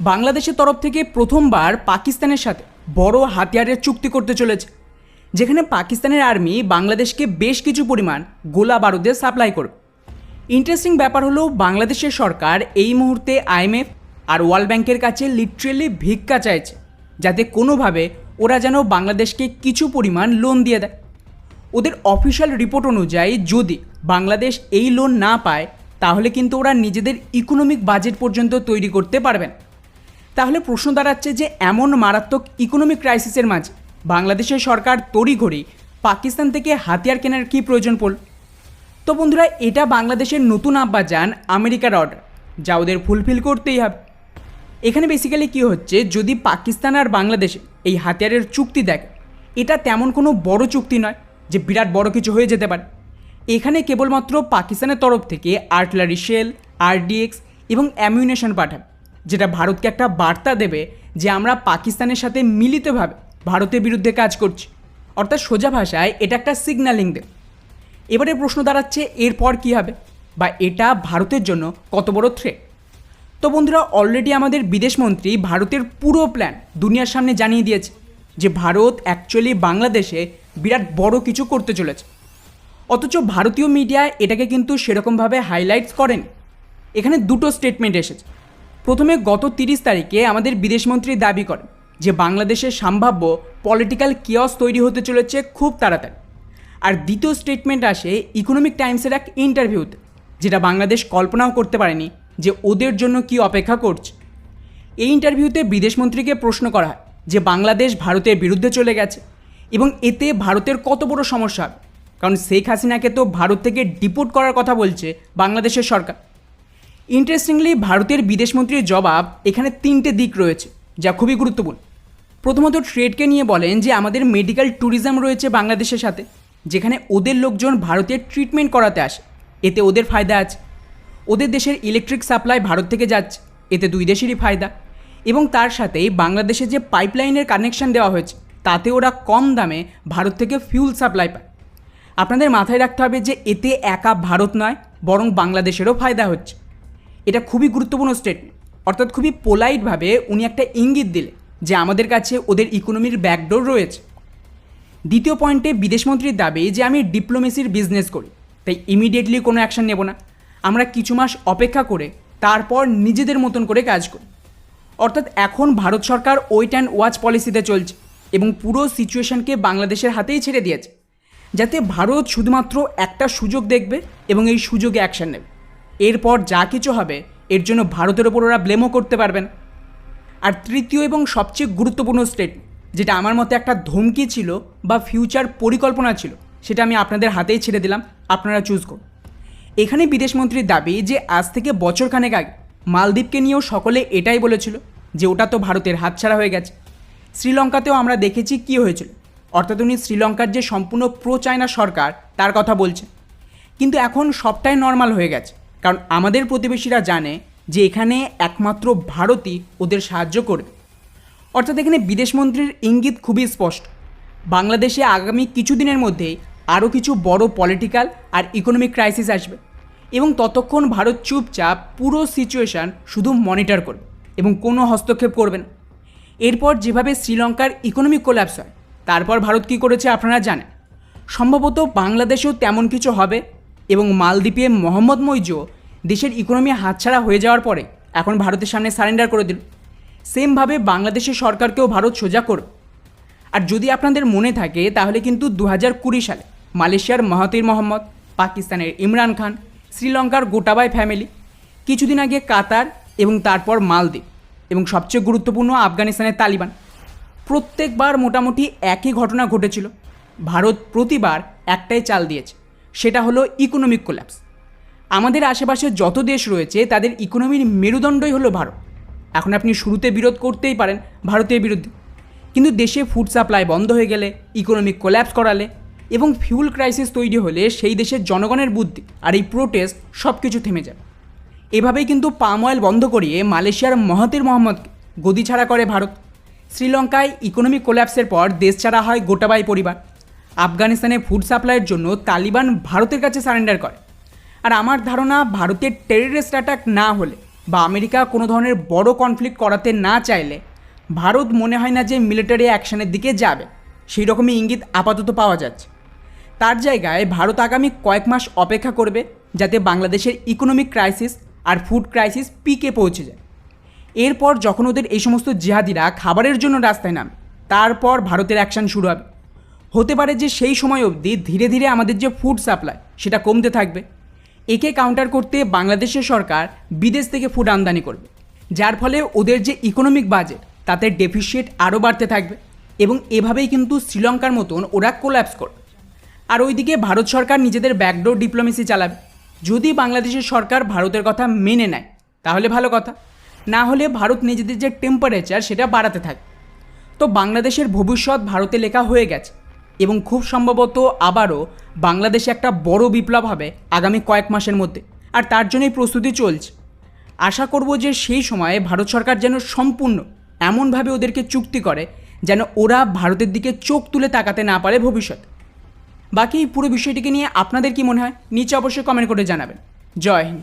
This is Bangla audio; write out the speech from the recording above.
বাংলাদেশের তরফ থেকে প্রথমবার পাকিস্তানের সাথে বড় হাতিয়ারের চুক্তি করতে চলেছে, যেখানে পাকিস্তানের আর্মি বাংলাদেশকে বেশ কিছু পরিমাণ গোলা বারুদের সাপ্লাই করবে। ইন্টারেস্টিং ব্যাপার হলো, বাংলাদেশের সরকার এই মুহূর্তে আইএমএফ আর ওয়ার্ল্ড ব্যাংকের কাছে লিটারেলি ভিক্ষা চাইছে, যাতে কোনোভাবে ওরা যেন বাংলাদেশকে কিছু পরিমাণ লোন দিয়ে দেয়। ওদের অফিসিয়াল রিপোর্ট অনুযায়ী যদি বাংলাদেশ এই লোন না পায়, তাহলে কিন্তু ওরা নিজেদের ইকোনমিক বাজেট পর্যন্ত তৈরি করতে পারবেন তাহলে প্রশ্ন দাঁড়াচ্ছে যে এমন মারাত্মক ইকোনমিক ক্রাইসিসের মাঝে বাংলাদেশের সরকার তড়িঘড়ি পাকিস্তান থেকে হাতিয়ার কেনার কী প্রয়োজন পড়ল? তো বন্ধুরা, এটা বাংলাদেশের নতুন আব্বা যান আমেরিকার অর্ডার যা ওদের ফুলফিল করতেই হবে। এখানে বেসিক্যালি কী হচ্ছে, যদি পাকিস্তান আর বাংলাদেশে এই হাতিয়ারের চুক্তি দেখে, এটা তেমন কোনো বড় চুক্তি নয় যে বিরাট বড় কিছু হয়ে যেতে পারে। এখানে কেবলমাত্র পাকিস্তানের তরফ থেকে আর্টলারি শেল আরডিএক্স এবং অ্যামিউনেশন পাঠাবে যেটা ভারতকে একটা বার্তা দেবে যে আমরা পাকিস্তানের সাথে মিলিতভাবে ভারতের বিরুদ্ধে কাজ করছি। অর্থাৎ সোজা ভাষায় এটা একটা সিগন্যালিং দেবে। এবারে প্রশ্ন দাঁড়াচ্ছে, এরপর কী হবে? বা এটা ভারতের জন্য কত বড় থ্রেট তো বন্ধুরা অলরেডি আমাদের বিদেশমন্ত্রী ভারতের পুরো প্ল্যান দুনিয়ার সামনে জানিয়ে দিয়েছে যে ভারত অ্যাকচুয়ালি বাংলাদেশে বিরাট বড় কিছু করতে চলেছে। অথচ ভারতীয় মিডিয়া এটাকে কিন্তু সেরকমভাবে হাইলাইটস করেন। এখানে দুটো স্টেটমেন্ট এসেছে। প্রথমে গত তিরিশ তারিখে আমাদের বিদেশমন্ত্রী দাবি করেন যে বাংলাদেশের সম্ভাব্য পলিটিক্যাল কিয়স তৈরি হতে চলেছে খুব তাড়াতাড়ি। আর দ্বিতীয় স্টেটমেন্ট আসে ইকোনমিক টাইমসের এক ইন্টারভিউতে, যেটা বাংলাদেশ কল্পনাও করতে পারেনি যে ওদের জন্য কি অপেক্ষা করছে। এই ইন্টারভিউতে বিদেশমন্ত্রীকে প্রশ্ন করা হয় যে বাংলাদেশ ভারতের বিরুদ্ধে চলে গেছে এবং এতে ভারতের কত বড় সমস্যা কারণ শেখ হাসিনাকে তো ভারত থেকে ডিপোর্ট করার কথা বলছে বাংলাদেশের সরকার। ইন্টারেস্টিংলি ভারতের বিদেশমন্ত্রীর জবাব এখানে তিনটে দিক রয়েছে, যা খুবই গুরুত্বপূর্ণ। প্রথমত, ট্রেডকে নিয়ে বলেন যে আমাদের মেডিকেল ট্যুরিজম রয়েছে বাংলাদেশের সাথে, যেখানে ওদের লোকজন ভারতের ট্রিটমেন্ট করাতে আসে। এতে ওদের ফায়দা আছে। ওদের দেশের ইলেকট্রিক সাপ্লাই ভারত থেকে যাচ্ছে, এতে দুই দেশেরই ফায়দা। এবং তার সাথেই বাংলাদেশে যে পাইপলাইনের কানেকশন দেওয়া হয়েছে, তাতে ওরা কম দামে ভারত থেকে ফিউল সাপ্লাই পায়। আপনাদের মাথায় রাখতে হবে যে এতে একা ভারত নয়, বরং বাংলাদেশেরও ফায়দা হচ্ছে। এটা খুবই গুরুত্বপূর্ণ স্টেটমেন্ট অর্থাৎ খুবই পোলাইটভাবে উনি একটা ইঙ্গিত দিলে যে আমাদের কাছে ওদের ইকোনমির ব্যাকডোর রয়েছে। দ্বিতীয় পয়েন্টে বিদেশমন্ত্রীর দাবি যে আমি ডিপ্লোমেসির বিজনেস করি, তাই ইমিডিয়েটলি কোনো অ্যাকশন নেব না। আমরা কিছু মাস অপেক্ষা করে তারপর নিজেদের মতন করে কাজ করি। অর্থাৎ এখন ভারত সরকার ওয়েট অ্যান্ড ওয়াচ পলিসিতে চলছে এবং পুরো সিচুয়েশনকে বাংলাদেশের হাতেই ছেড়ে দিয়েছে, যাতে ভারত শুধুমাত্র একটা সুযোগ দেখবে এবং এই সুযোগে অ্যাকশন নেবে। এরপর যা কিছু হবে, এর জন্য ভারতের ওপর ওরা ব্লেমও করতে পারবেন। আর তৃতীয় এবং সবচেয়ে গুরুত্বপূর্ণ স্টেট যেটা আমার মতে একটা ধমকি ছিল বা ফিউচার পরিকল্পনা ছিল, সেটা আমি আপনাদের হাতেই ছেড়ে দিলাম, আপনারা চুজ করুন। এখানে বিদেশমন্ত্রীর দাবি যে আজ থেকে বছরখানেক আগে মালদ্বীপকে নিয়েও সকলে এটাই বলেছিল যে ওটা তো ভারতের হাতছাড়া হয়ে গেছে। শ্রীলঙ্কাতেও আমরা দেখেছি কি হয়েছিল। অর্থাৎ উনি শ্রীলঙ্কার যে সম্পূর্ণ প্রো চায়না সরকার, তার কথা বলছেন। কিন্তু এখন সবটাই নর্মাল হয়ে গেছে। কারণ আমাদের প্রতিবেশীরা জানে যে এখানে একমাত্র ভারতই ওদের সাহায্য করবে। অর্থাৎ এখানে বিদেশমন্ত্রীর ইঙ্গিত খুবই স্পষ্ট। বাংলাদেশে আগামী কিছুদিনের মধ্যেই আরও কিছু বড় পলিটিক্যাল আর ইকোনমিক ক্রাইসিস আসবে এবং ততক্ষণ ভারত চুপচাপ পুরো সিচুয়েশান শুধু মনিটর করবে এবং কোনো হস্তক্ষেপ করবে না। এরপর যেভাবে শ্রীলঙ্কার ইকোনমিক কোল্যাপস হয়, তারপর ভারত কী করেছে আপনারা জানেন। সম্ভবত বাংলাদেশেও তেমন কিছু হবে এবং মালদ্বীপে মোহাম্মদ মৈজো দেশের ইকোনমি হাতছাড়া হয়ে যাওয়ার পরে এখন ভারতের সামনে সারেন্ডার করে দিল। সেমভাবে বাংলাদেশের সরকারকেও ভারত সোজা করবে আর যদি আপনাদের মনে থাকে, তাহলে কিন্তু দু কুড়ি সালে মালয়েশিয়ার মাহাতির মোহাম্মদ, পাকিস্তানের ইমরান খান, শ্রীলঙ্কার গোটাবাই ফ্যামিলি, কিছুদিন আগে কাতার এবং তারপর মালদ্বীপ এবং সবচেয়ে গুরুত্বপূর্ণ আফগানিস্তানের তালিবান। প্রত্যেকবার মোটামুটি একই ঘটনা ঘটেছিল। ভারত প্রতিবার একটাই চাল দিয়েছে। সেটা হলো ইকোনমিক কোল্যাপস আমাদের আশেপাশে যত দেশ রয়েছে, তাদের ইকোনমির মেরুদণ্ডই হলো ভারত। এখন আপনি শুরুতে বিরোধ করতেই পারেন, ভারতের বিরুদ্ধে। কিন্তু দেশে ফুড সাপ্লাই বন্ধ হয়ে গেলে ইকোনমিক কোল্যাপস করালে এবং ফিউল ক্রাইসিস তৈরি হলে সেই দেশের জনগণের বুদ্ধি আর এই প্রোটেস্ট সব কিছু থেমে যাবে। এভাবেই কিন্তু পাম অয়েল বন্ধ করিয়ে মালয়েশিয়ার মহাতির মোহাম্মদকে গদি ছাড়া করে ভারত। শ্রীলঙ্কায় ইকোনমিক কোল্যাপসের পর দেশ ছাড়া হয় গোটাবাই পরিবার। আফগানিস্তানে ফুড সাপ্লাইয়ের জন্য তালিবান ভারতের কাছে সারেন্ডার করে। আর আমার ধারণা, ভারতের টেররিস্ট অ্যাটাক না হলে বা আমেরিকা কোনো ধরনের বড় কনফ্লিক্ট করাতে না চাইলে, ভারত মনে হয় না যে মিলিটারি অ্যাকশনের দিকে যাবে। সেই রকমই ইঙ্গিত আপাতত পাওয়া যাচ্ছে। তার জায়গায় ভারত আগামী কয়েক মাস অপেক্ষা করবে যাতে বাংলাদেশের ইকোনমিক ক্রাইসিস আর ফুড ক্রাইসিস পিকে পৌঁছে যায়। এরপর যখন ওদের এই সমস্ত জিহাদিরা খাবারের জন্য রাস্তায় নামে, তারপর ভারতের অ্যাকশন শুরু হবে। হতে পারে যে সেই সময় অবধি ধীরে ধীরে আমাদের যে ফুড সাপ্লাই সেটা কমতে থাকবে। একে কাউন্টার করতে বাংলাদেশের সরকার বিদেশ থেকে ফুড আমদানি করবে। যার ফলে ওদের যে ইকোনমিক বাজেট তাতে ডেফিসিয়েট আরও বাড়তে থাকবে এবং এভাবেই কিন্তু শ্রীলঙ্কার মতন ওরা কোল্যাপস করবে। আর ওইদিকে ভারত সরকার নিজেদের ব্যাকডোর ডিপ্লোমেসি চালাবে। যদি বাংলাদেশের সরকার ভারতের কথা মেনে নেয়, তাহলে ভালো কথা। না হলে ভারত নিজেদের যে টেম্পারেচার সেটা বাড়াতে থাকে তো বাংলাদেশের ভবিষ্যৎ ভারতে লেখা হয়ে গেছে। এবং খুব সম্ভবত আবারও বাংলাদেশে একটা বড় বিপ্লব হবে আগামী কয়েক মাসের মধ্যে। আর তার জন্যই প্রস্তুতি চলছে। আশা করব যে সেই সময়ে ভারত সরকার যেন সম্পূর্ণ এমনভাবে ওদেরকে চুক্তি করে, যেন ওরা ভারতের দিকে চোখ তুলে তাকাতে না পারে ভবিষ্যতে বাকি পুরো বিষয়টিকে নিয়ে আপনাদের কি মনে হয়? নিচে অবশ্যই কমেন্ট করে জানাবেন। জয় হিন্দ।